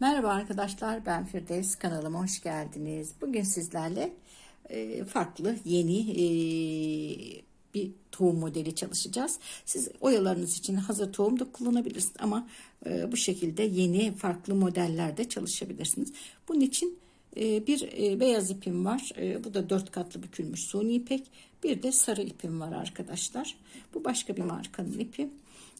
Merhaba arkadaşlar ben Firdevs kanalıma hoş geldiniz. Bugün sizlerle e, farklı yeni e, bir tohum modeli çalışacağız. Siz oyalarınız için hazır tohum da kullanabilirsiniz ama e, bu şekilde yeni farklı modellerde çalışabilirsiniz. Bunun için bir e, beyaz ipim var. E, bu da dört katlı bükülmüş suni ipek. Bir de sarı ipim var arkadaşlar. Bu başka bir markanın ipi.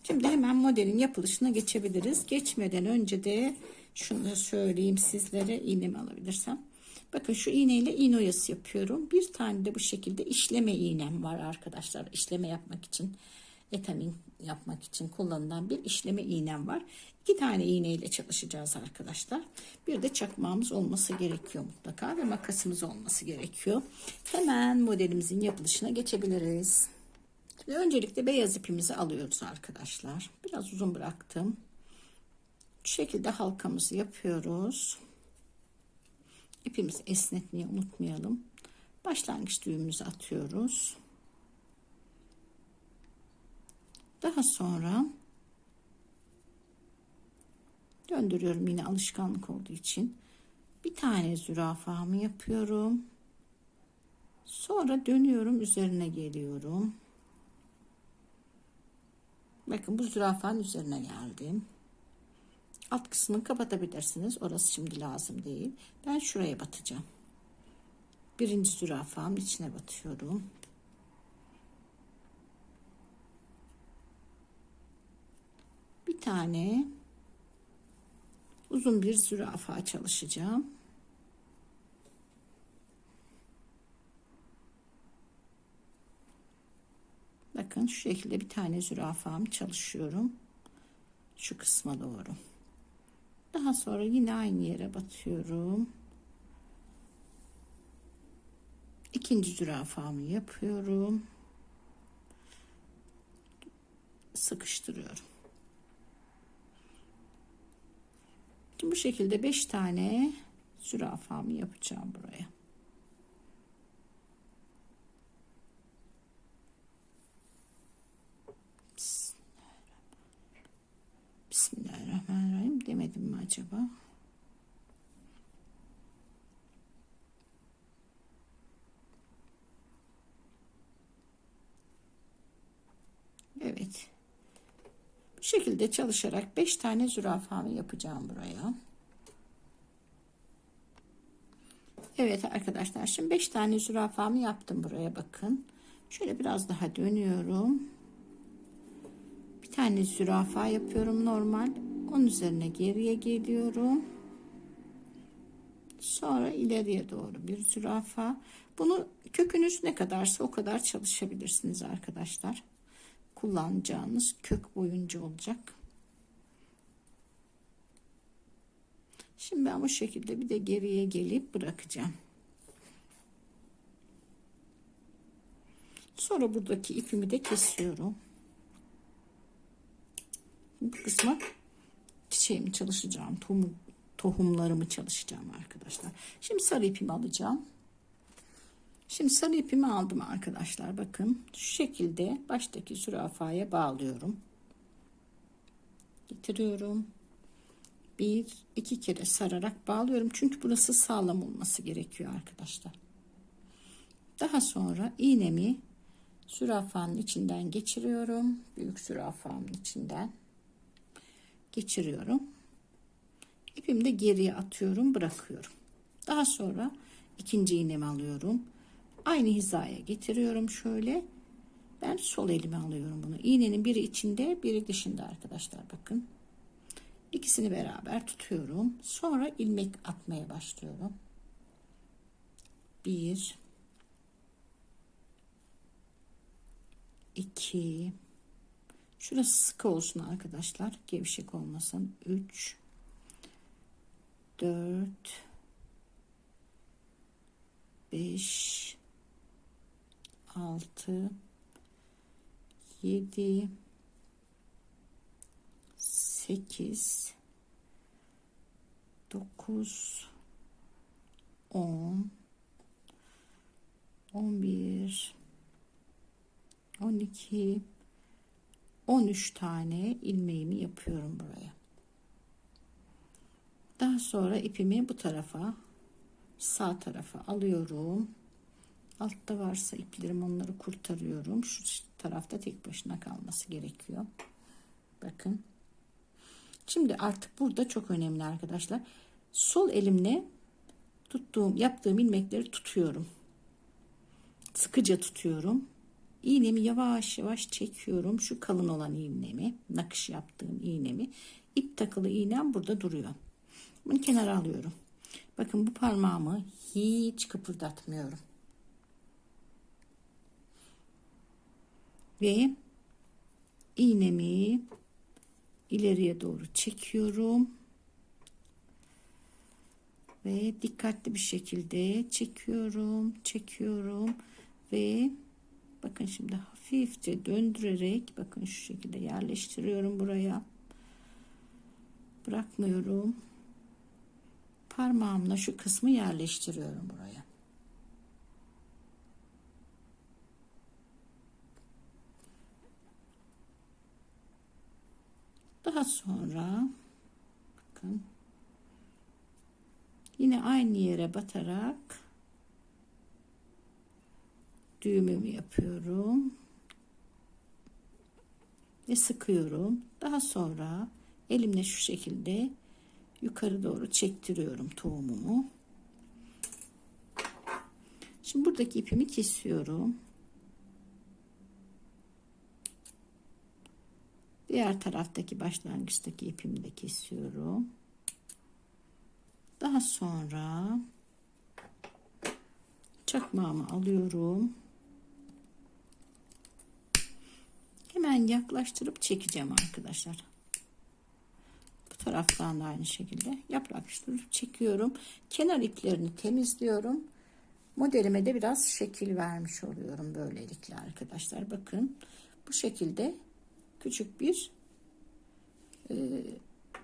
Şimdi hemen modelin yapılışına geçebiliriz. Geçmeden önce de şunu da söyleyeyim sizlere iğnemi alabilirsem. Bakın şu iğneyle iğne oyası yapıyorum. Bir tane de bu şekilde işleme iğnem var arkadaşlar. İşleme yapmak için, etamin yapmak için kullanılan bir işleme iğnem var. İki tane iğneyle çalışacağız arkadaşlar. Bir de çakmağımız olması gerekiyor mutlaka ve makasımız olması gerekiyor. Hemen modelimizin yapılışına geçebiliriz. Şimdi öncelikle beyaz ipimizi alıyoruz arkadaşlar. Biraz uzun bıraktım. Şu şekilde halkamızı yapıyoruz. İpimizi esnetmeyi unutmayalım. Başlangıç düğümümüzü atıyoruz. Daha sonra döndürüyorum yine alışkanlık olduğu için. Bir tane zürafamı yapıyorum. Sonra dönüyorum üzerine geliyorum. Bakın bu zürafanın üzerine geldim. Alt kısmını kapatabilirsiniz. Orası şimdi lazım değil. Ben şuraya batacağım. Birinci zürafamın içine batıyorum. Bir tane uzun bir zürafa çalışacağım. Bakın şu şekilde bir tane zürafam çalışıyorum. Şu kısma doğru. Daha sonra yine aynı yere batıyorum. İkinci zürafamı yapıyorum. Sıkıştırıyorum. Şimdi bu şekilde beş tane zürafamı yapacağım buraya. Bismillahirrahmanirrahim demedim mi acaba? Evet. Bu şekilde çalışarak 5 tane zürafamı yapacağım buraya. Evet arkadaşlar şimdi 5 tane zürafamı yaptım buraya bakın. Şöyle biraz daha dönüyorum. Bir tane zürafa yapıyorum normal. Onun üzerine geriye geliyorum. Sonra ileriye doğru bir zürafa. Bunu kökünüz ne kadarsa o kadar çalışabilirsiniz arkadaşlar. Kullanacağınız kök boyunca olacak. Şimdi ben bu şekilde bir de geriye gelip bırakacağım. Sonra buradaki ipimi de kesiyorum. Bu kısma çiçeğimi çalışacağım. Tohum, tohumlarımı çalışacağım arkadaşlar. Şimdi sarı ipimi alacağım. Şimdi sarı ipimi aldım arkadaşlar. Bakın şu şekilde baştaki zürafaya bağlıyorum. Getiriyorum. Bir, iki kere sararak bağlıyorum. Çünkü burası sağlam olması gerekiyor arkadaşlar. Daha sonra iğnemi zürafanın içinden geçiriyorum. Büyük zürafanın içinden geçiriyorum. İpimi de geriye atıyorum, bırakıyorum. Daha sonra ikinci iğnemi alıyorum. Aynı hizaya getiriyorum şöyle. Ben sol elime alıyorum bunu. İğnenin biri içinde, biri dışında arkadaşlar bakın. İkisini beraber tutuyorum. Sonra ilmek atmaya başlıyorum. Bir, iki, Şurası sıkı olsun arkadaşlar. Gevşek olmasın. 3 4 5 6 7 8 9 10 11 12 13 tane ilmeğimi yapıyorum buraya. Daha sonra ipimi bu tarafa sağ tarafa alıyorum. Altta varsa iplerim onları kurtarıyorum. Şu tarafta tek başına kalması gerekiyor. Bakın. Şimdi artık burada çok önemli arkadaşlar. Sol elimle tuttuğum yaptığım ilmekleri tutuyorum. Sıkıca tutuyorum. İğnemi yavaş yavaş çekiyorum. Şu kalın olan iğnemi, nakış yaptığım iğnemi. ip takılı iğnem burada duruyor. Bunu kenara alıyorum. Bakın bu parmağımı hiç kıpırdatmıyorum. Ve iğnemi ileriye doğru çekiyorum. Ve dikkatli bir şekilde çekiyorum, çekiyorum ve bakın şimdi hafifçe döndürerek bakın şu şekilde yerleştiriyorum buraya. Bırakmıyorum. Parmağımla şu kısmı yerleştiriyorum buraya. Daha sonra bakın yine aynı yere batarak düğümümü yapıyorum ve sıkıyorum. Daha sonra elimle şu şekilde yukarı doğru çektiriyorum tohumumu. Şimdi buradaki ipimi kesiyorum. Diğer taraftaki başlangıçtaki ipimi de kesiyorum. Daha sonra çakmağımı alıyorum. Hemen yaklaştırıp çekeceğim arkadaşlar. Bu taraftan da aynı şekilde yaklaştırıp çekiyorum. Kenar iplerini temizliyorum. Modelime de biraz şekil vermiş oluyorum böylelikle arkadaşlar. Bakın bu şekilde küçük bir e,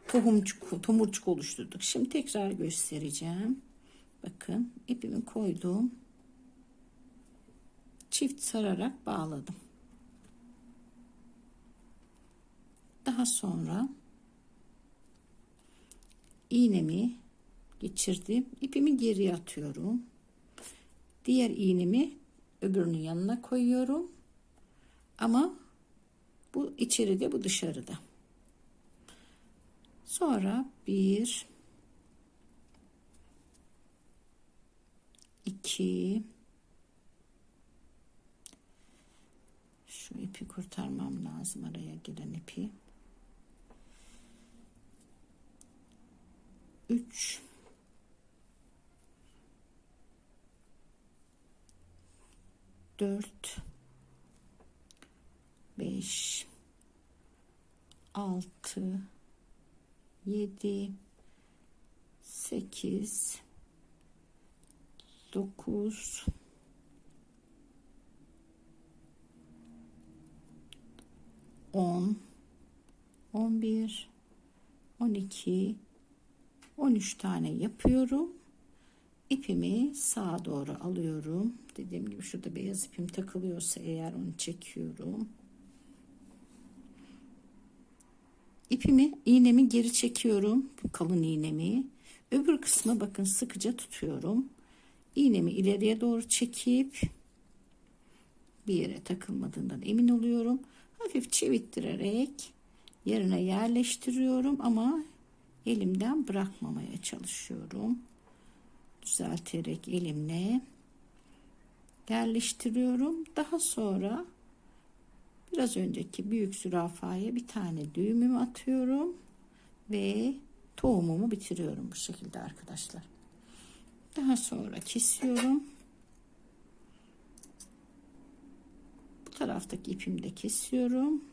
tohumcuk, tomurcuk oluşturduk. Şimdi tekrar göstereceğim. Bakın ipimi koydum. Çift sararak bağladım. Daha sonra iğnemi geçirdim. İpimi geriye atıyorum. Diğer iğnemi öbürünün yanına koyuyorum. Ama bu içeride bu dışarıda. Sonra bir iki şu ipi kurtarmam lazım araya giren ipi. Üç dört beş altı yedi sekiz dokuz on on bir on iki on üç tane yapıyorum. İpimi sağa doğru alıyorum. Dediğim gibi şurada beyaz ipim takılıyorsa eğer onu çekiyorum ipimi iğnemi geri çekiyorum. Bu kalın iğnemi. Öbür kısmı bakın sıkıca tutuyorum. İğnemi ileriye doğru çekip bir yere takılmadığından emin oluyorum. Hafif çevittirerek yerine yerleştiriyorum ama elimden bırakmamaya çalışıyorum. Düzelterek elimle yerleştiriyorum. Daha sonra Biraz önceki büyük zürafaya bir tane düğümümü atıyorum ve tohumumu bitiriyorum bu şekilde arkadaşlar. Daha sonra kesiyorum. Bu taraftaki ipimi de kesiyorum.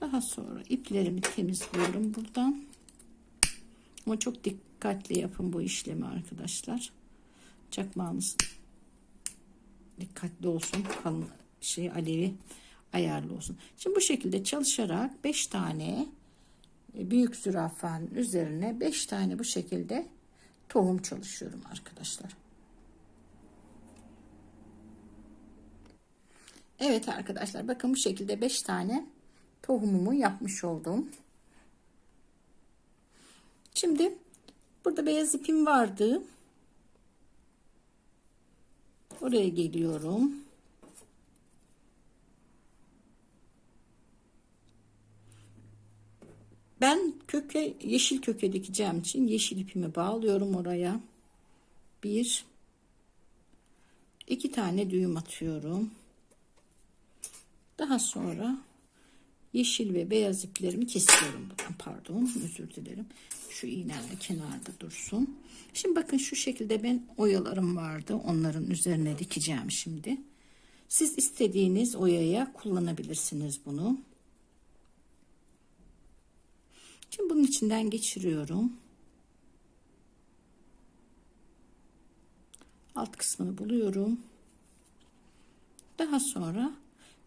Daha sonra iplerimi temizliyorum buradan. Ama çok dikkatli yapın bu işlemi arkadaşlar. Çakmağınız dikkatli olsun. Kalın şey alevi ayarlı olsun. Şimdi bu şekilde çalışarak 5 tane e, büyük zürafanın üzerine 5 tane bu şekilde tohum çalışıyorum arkadaşlar. Evet arkadaşlar bakın bu şekilde 5 tane tohumumu yapmış oldum. Şimdi burada beyaz ipim vardı. Oraya geliyorum. Ben köke yeşil köke dikeceğim için yeşil ipimi bağlıyorum oraya. Bir, iki tane düğüm atıyorum. Daha sonra yeşil ve beyaz iplerimi kesiyorum buradan. Pardon, özür dilerim. Şu iğnemle kenarda dursun. Şimdi bakın şu şekilde ben oyalarım vardı. Onların üzerine dikeceğim şimdi. Siz istediğiniz oyaya kullanabilirsiniz bunu. Şimdi bunun içinden geçiriyorum. Alt kısmını buluyorum. Daha sonra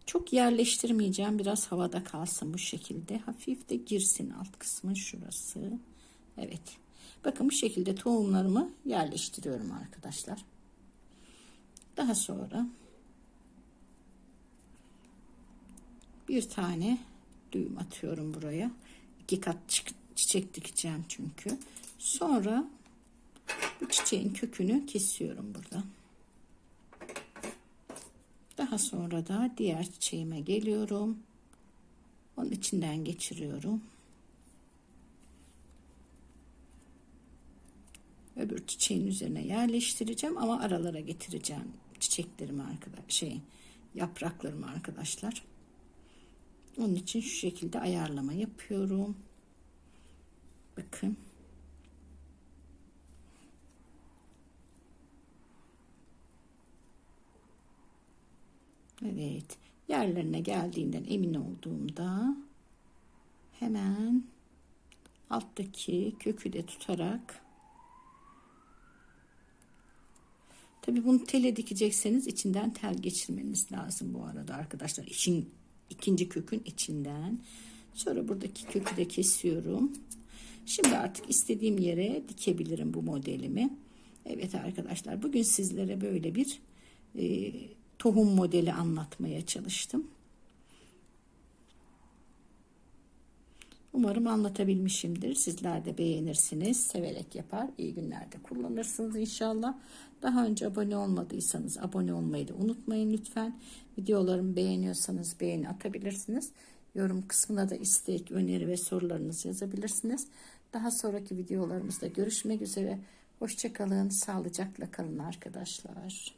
çok yerleştirmeyeceğim. Biraz havada kalsın bu şekilde. Hafif de girsin alt kısmı şurası. Evet. Bakın bu şekilde tohumlarımı yerleştiriyorum arkadaşlar. Daha sonra bir tane düğüm atıyorum buraya. İki kat çiçek dikeceğim çünkü. Sonra bu çiçeğin kökünü kesiyorum burada. Daha sonra da diğer çiçeğime geliyorum. Onun içinden geçiriyorum. Öbür çiçeğin üzerine yerleştireceğim ama aralara getireceğim çiçeklerimi arkadaş şey yapraklarımı arkadaşlar. Onun için şu şekilde ayarlama yapıyorum. Bakın. Evet. Yerlerine geldiğinden emin olduğumda hemen alttaki kökü de tutarak Tabi bunu tele dikecekseniz içinden tel geçirmeniz lazım bu arada arkadaşlar. İçin, ikinci kökün içinden. Sonra buradaki kökü de kesiyorum. Şimdi artık istediğim yere dikebilirim bu modelimi. Evet arkadaşlar bugün sizlere böyle bir e, tohum modeli anlatmaya çalıştım. Umarım anlatabilmişimdir. Sizler de beğenirsiniz. Severek yapar. İyi günlerde kullanırsınız inşallah. Daha önce abone olmadıysanız abone olmayı da unutmayın lütfen. Videolarımı beğeniyorsanız beğeni atabilirsiniz. Yorum kısmına da istek, öneri ve sorularınızı yazabilirsiniz. Daha sonraki videolarımızda görüşmek üzere. Hoşçakalın, sağlıcakla kalın arkadaşlar.